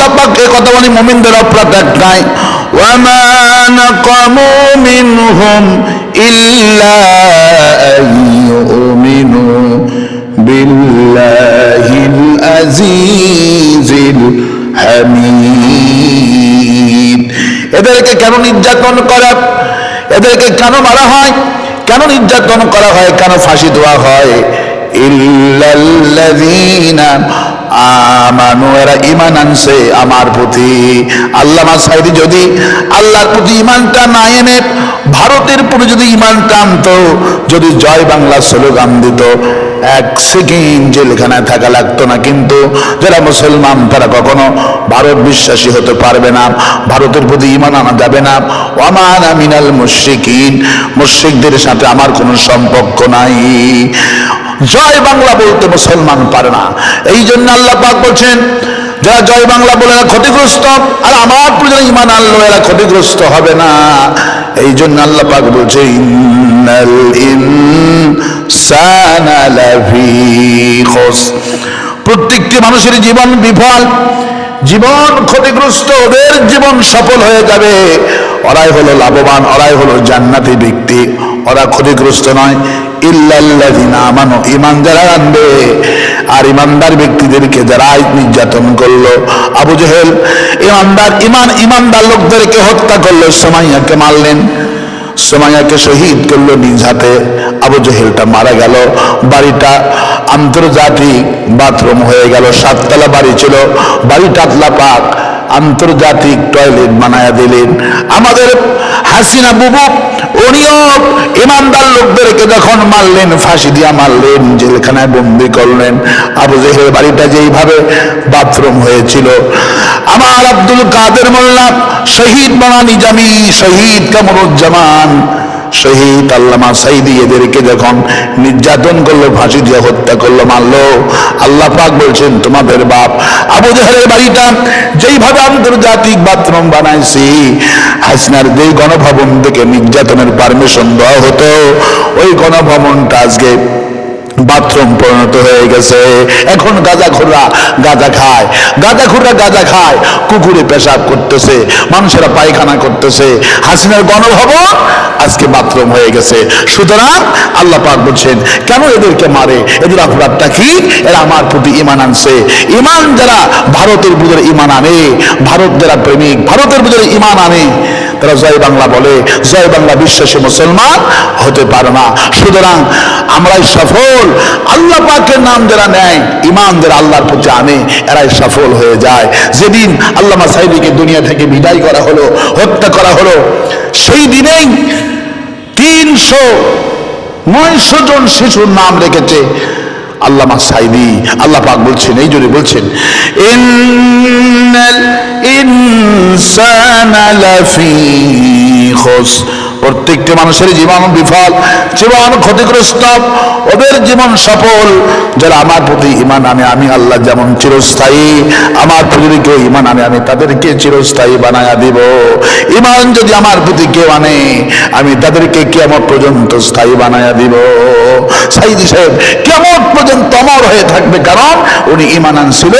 আল্লাহ পাক এই কথা বলি, মুমিনদের হামিদ। এদেরকে কেন নির্যাতন করা? এদেরকে কেন মারা হয়? কেন নির্যাতন করা হয়? কেন ফাঁসি দেওয়া হয়? ইল্লাল্লাযীনা আমানু এরা ইমান আনছে আমার প্রতি। আল্লামা সাইদি যদি আল্লাহর প্রতি ইমানটা না এনে ভারতের প্রতি যদি ইমানটা আনতো, যদি জয় বাংলা স্লোগান দিত, এক সেকেন্ড জেলখানায় থাকা লাগতো না। কিন্তু যারা মুসলমান, তারা কখনো ভারত বিশ্বাসী হতে পারবে না। ভারতের প্রতি ইমান আনা যাবে না। ওয়ামান আমিনাল মুশরিকিন, মুশরিকদের সাথে আমার কোনো সম্পর্ক নাই। জয় বাংলা বলতে মুসলমান পারে না। এই জন্য আল্লাহ পাক বলছেন, যারা জয় বাংলা বলে এরা ক্ষতিগ্রস্ত, আর আমার যারা ইমান আনলো, এরা ক্ষতিগ্রস্ত হবে না। এই জন্য আল্লাহ পাক বলছে প্রত্যেকটি মানুষের জীবন বিফল, জীবন ক্ষতিগ্রস্ত, ওদের জীবন সফল হয়ে যাবে। ওরাই হলো লাভবান, ওরাই হলো জান্নাতি ব্যক্তি, ওরা ক্ষতিগ্রস্ত নয়। যারা আনবে আর ইমানদার ব্যক্তিদেরকে যারা নির্যাতন করল। আবু জেহেল ইমানদার ইমান ইমানদার লোকদেরকে হত্যা করল, সোমাইয়াকে মারলেন। সোমাইয়াকে শহীদ করল নিজ হাতে। আবু জহেলটা মারা গেল। বাড়িটা আন্তর্জাতিক বাথরুম হয়ে গেল। সাততলা বাড়ি ছিল। বাড়িটা আতলা পাক। আন্তর্জাতিক টয়লেট বানায়া দিলেন। আমাদের হাসিনা বুবু উনিও ইমানদার লোকদেরকে যখন মারলেন, ফাঁসি দিয়া মারলেন, জেলখানায় বন্দি করলেন। আবু জেহের বাড়িটা যেইভাবে বাথরুম হয়েছিল। আমার আব্দুল কাদের মোল্লা, শহীদ মানা নিজামি শহীদ কামরুজ্জামান শহীদ আল্লামা সাইদি এদেরকে যখন নির্যাতন করল, ফাঁসি দিয়ে হত্যা করল, মারলো, আল্লাহ পাক বলছেন, তোমাদের বাপ আবু জাহেলের বাড়িটা যেইভাবে আন্তর্জাতিক বাথরুম বানাইছি, হাসিনার যেই গণভবন থেকে নির্যাতনের পারমিশন দেওয়া হতো, ওই গণভবনটা আজকে বাথরুম পরিণত হয়ে গেছে। এখন গাঁজা খুররা গাঁজা খায়। গাঁজা খুররা গাঁজা খায়। কুকুরে পেশাব করতেছে। মানুষেরা পায়খানা করতেছে। হাসিনার গণভবন আজকে বাথরুম হয়ে গেছে। সুতরাং আল্লাহ পাক বলছেন, কেন এদেরকে মারে? এদের অপরাধটা কি? এরা আমার প্রতি ইমান আনছে। ইমান যারা ভারতের বুঝে ইমান আনে, ভারত যারা প্রেমিক, ভারতের বুঝে ইমান আনে। তারা জয় বাংলা বলে, জয় বাংলা বিশ্বাসী মুসলমান হতে পারে না। সুতরাং আমরাই সফল, আল্লাহ পাকের নাম যারা নেয় ইমান যারা আল্লাহর প্রতি আনে, এরাই সফল হয়ে যায়। যেদিন আল্লামা সাইদিকে দুনিয়া থেকে বিদায় করা হলো, হত্যা করা হলো, সেই দিনেই তিনশো নয়শো জন শিশুর নাম রেখেছে আল্লামা সাইদি। আল্লাহ পাক বলছেন, এই জন্য বলছেন প্রত্যেকটি মানুষের জীবন বিফল, জীবন ক্ষতিগ্রস্ত, ওদের জীবন সফল। যারা আমার প্রতি ইমান আনে, আমি আল্লাহ যেমন চিরস্থায়ী, আমার প্রতি কেউ ইমান আনে, আমি তাদেরকে চিরস্থায়ী বানায়া দিব। ইমান যদি আমার প্রতি কেউ আনে, আমি তাদেরকে কেমন পর্যন্ত স্থায়ী বানায়া দিব। সাইদি সাহেব কেমন পর্যন্ত অমর হয়ে থাকবে, কারণ উনি ইমান আনছিল।